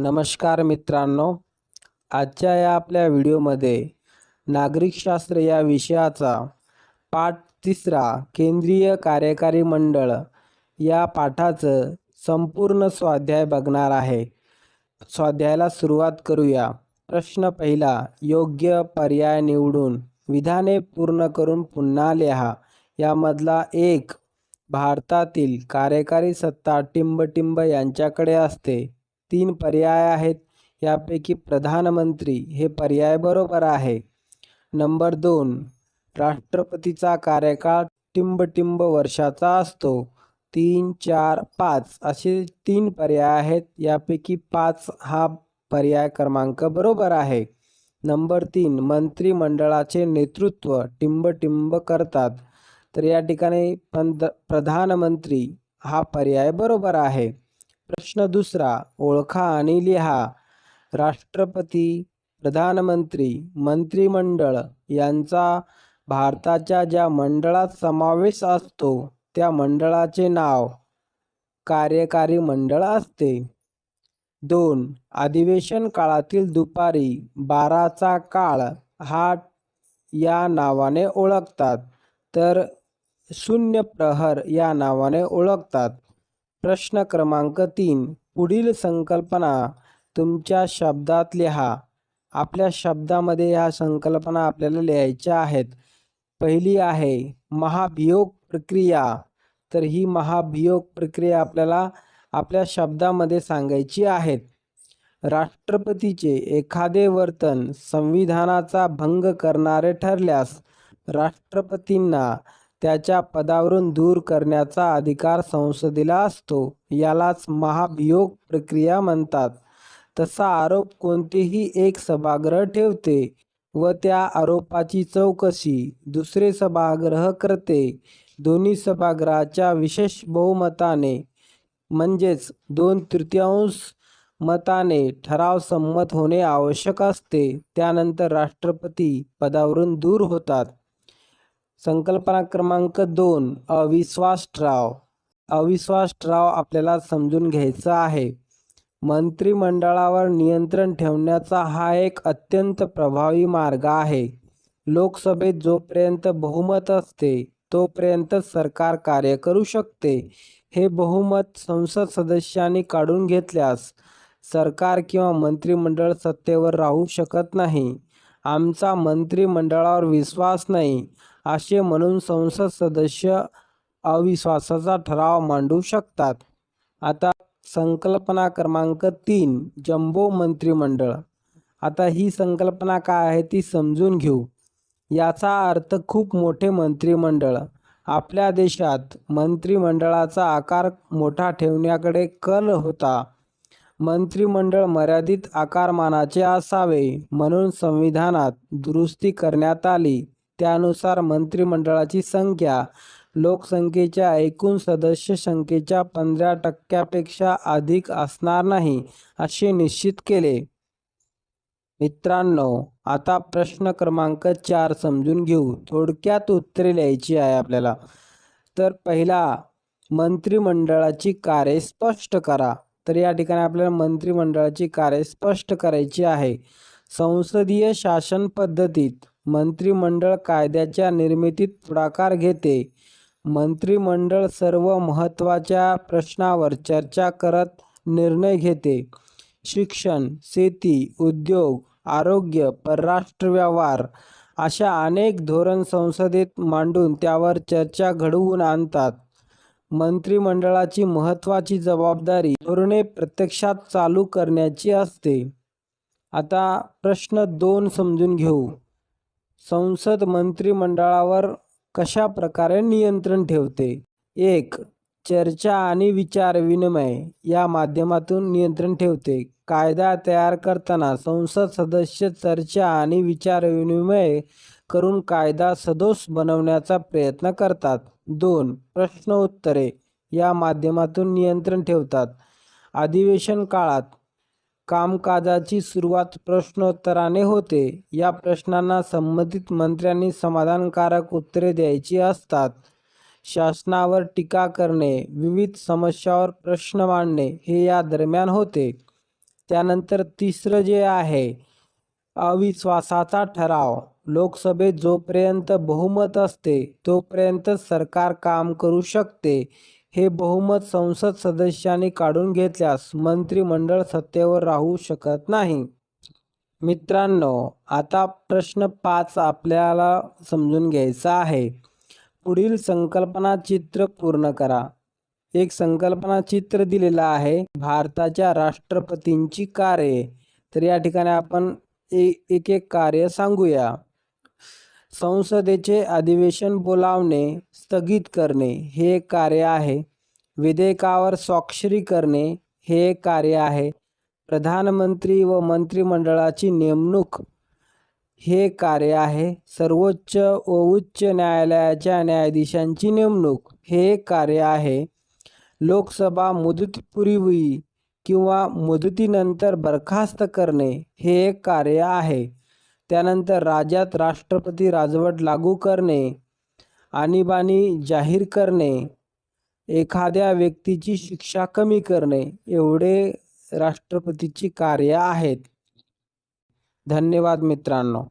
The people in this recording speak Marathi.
नमस्कार मित्रांनो आजच्या या आपल्या व्हिडिओमध्ये नागरिकशास्त्र या विषयाचा पाठ तिसरा केंद्रीय कार्यकारी मंडळ या पाठाचं संपूर्ण स्वाध्याय बघणार आहे. स्वाध्यायाला सुरुवात करूया. प्रश्न पहिला योग्य पर्याय निवडून विधाने पूर्ण करून पुन्हा लिहा. यामधला एक भारतातील कार्यकारी सत्ता टिंबटिंब यांच्याकडे असते. तीन पर्याय आहेत. यापैकी प्रधानमंत्री हे पर्याय बरोबर आहे. नंबर दोन राष्ट्रपतीचा कार्यकाळ टिंबटिंब वर्षाचा असतो. तीन चार पाच असे तीन पर्याय आहेत. यापैकी पाच हा पर्याय क्रमांक बरोबर आहे. नंबर तीन मंत्रिमंडळाचे नेतृत्व टिंबटिंब करतात. तर या ठिकाणी पंत प्रधानमंत्री हा पर्याय बरोबर आहे. प्रश्न दुसरा ओळखा आणि लिहा. राष्ट्रपती प्रधानमंत्री मंत्रिमंडळ यांचा भारताच्या ज्या मंडळात समावेश असतो त्या मंडळाचे नाव कार्यकारी मंडळ असते. दोन अधिवेशन काळातील दुपारी बाराचा काळ हा या नावाने ओळखतात तर शून्य प्रहर या नावाने ओळखतात. प्रश्न क्रमांक तीन. पुढील संकल्पना तुमच्या शब्दात लिहा. आपल्या शब्दामध्ये ह्या संकल्पना आपल्याला लिहायच्या आहेत. पहिली आहे महाभियोग प्रक्रिया. तर ही महाभियोग प्रक्रिया आपल्याला आपल्या शब्दामध्ये सांगायची आहेत. राष्ट्रपतीचे एखादे वर्तन संविधानाचा भंग करणारे ठरल्यास राष्ट्रपतींना त्याच्या पदावरून दूर करण्याचा अधिकार संसदेला असतो. यालाच महाभियोग प्रक्रिया म्हणतात. तसा आरोप कोणतेही एक सभागृह ठेवते व त्या आरोपाची चौकशी दुसरे सभागृह करते. दोन्ही सभागृहाच्या विशेष बहुमताने म्हणजेच दोन तृतीयांश मताने ठराव संमत होणे आवश्यक असते. त्यानंतर राष्ट्रपती पदावरून दूर होतात. संकल्पना क्रमांक दोन अविश्वास ठराव अविश्वास ठराव आपल्याला समजून घ्यायचा आहे. मंत्रिमंडळावर नियंत्रण ठेवण्याचा हा एक अत्यंत प्रभावी मार्ग आहे. लोकसभेत जोपर्यंत बहुमत असते तोपर्यंत सरकार कार्य करू शकते. हे बहुमत संसद सदस्यांनी काढून घेतल्यास सरकार किंवा मंत्रिमंडळ सत्तेवर राहू शकत नाही. आमचा मंत्रिमंडळावर विश्वास नाही असे म्हणून संसद सदस्य अविश्वासाचा ठराव मांडू शकतात. आता संकल्पना क्रमांक तीन जम्बो मंत्रिमंडळ. आता ही संकल्पना काय आहे ती समजून घेऊ. याचा अर्थ खूप मोठे मंत्रिमंडळ. आपल्या देशात मंत्रिमंडळाचा आकार मोठा ठेवण्याकडे कल होता. मंत्रिमंडळ मर्यादित आकारमानाचे असावे म्हणून संविधानात दुरुस्ती करण्यात आली. त्यानुसार मंत्रिमंडळाची संख्या लोकसंख्येच्या एकूण सदस्य संख्येच्या पंधरा टक्क्यापेक्षा अधिक असणार नाही असे निश्चित केले. मित्रांनो आता प्रश्न क्रमांक चार समजून घेऊ. थोडक्यात उत्तरे लिहायची आहे आपल्याला. तर पहिला मंत्रिमंडळाची कार्ये स्पष्ट करा. तर या ठिकाणी आपल्याला मंत्रिमंडळाची कार्य स्पष्ट करायची आहे. संसदीय शासन पद्धतीत मंत्रिमंडळ कायद्याच्या निर्मितीत पुढाकार घेते. मंत्रिमंडळ सर्व महत्त्वाच्या प्रश्नावर चर्चा करत निर्णय घेते. शिक्षण शेती उद्योग आरोग्य परराष्ट्र व्यवहार अशा अनेक धोरण संसदेत मांडून त्यावर चर्चा घडवून आणतात. मंत्रिमंडळाची महत्त्वाची जबाबदारी धोरणे प्रत्यक्षात चालू करण्याची असते. आता प्रश्न दोन समजून घेऊ. संसद मंत्रिमंडळावर कशा प्रकारे नियंत्रण ठेवते? एक चर्चा आणि विचारविनिमय या माध्यमातून नियंत्रण ठेवते. कायदा तयार करताना संसद सदस्य चर्चा आणि विचारविनिमय करून कायदा सदोष बनवण्याचा प्रयत्न करतात. दोन प्रश्न उत्तरे. या माध्यमातून नियंत्रण ठेवतात. अधिवेशन काळात कामकाजाची सुरुवात प्रश्नोत्तराने होते. या प्रश्नांना संबंधित मंत्र्यांनी समाधानकारक उत्तरे द्यायची असतात. शासनावर टीका करणे विविध समस्यावर प्रश्न मांडणे हे या दरम्यान होते. त्यानंतर तिसरं जे आहे अविश्वासाचा ठराव. लोकसभेत जोपर्यंत बहुमत असते तोपर्यंत सरकार काम करू शकते. हे बहुमत संसद सदस्यांनी काढून घेतल्यास मंत्रिमंडळ सत्तेवर राहू शकत नाही. मित्रांनो आता प्रश्न पाच आपल्याला समजून घ्यायचा आहे. पुढील संकल्पना चित्र पूर्ण करा. एक संकल्पना चित्र दिलेलं आहे भारताच्या राष्ट्रपतींची कार्ये. तर या ठिकाणी आपण एक एक कार्य सांगूया. संसदेचे अधिवेशन बोलावणे स्थगित करणे हे एक कार्य आहे. विधेयकावर स्वाक्षरी करणे हे एक कार्य आहे. प्रधानमंत्री व मंत्रिमंडळाची नेमणूक हे कार्य आहे. सर्वोच्च व उच्च न्यायालयाच्या न्यायाधीशांची नेमणूक हे एक कार्य आहे. लोकसभा मुदतीपूर्वी किंवा मुदतीनंतर बरखास्त करणे हे एक कार्य आहे. त्यानंतर राज्यात राष्ट्रपती राजवट लागू करणे आणीबाणी जाहीर करणे एखाद्या व्यक्तीची शिक्षा कमी करणे एवढे राष्ट्रपतीची कार्य आहेत. धन्यवाद मित्रांनो.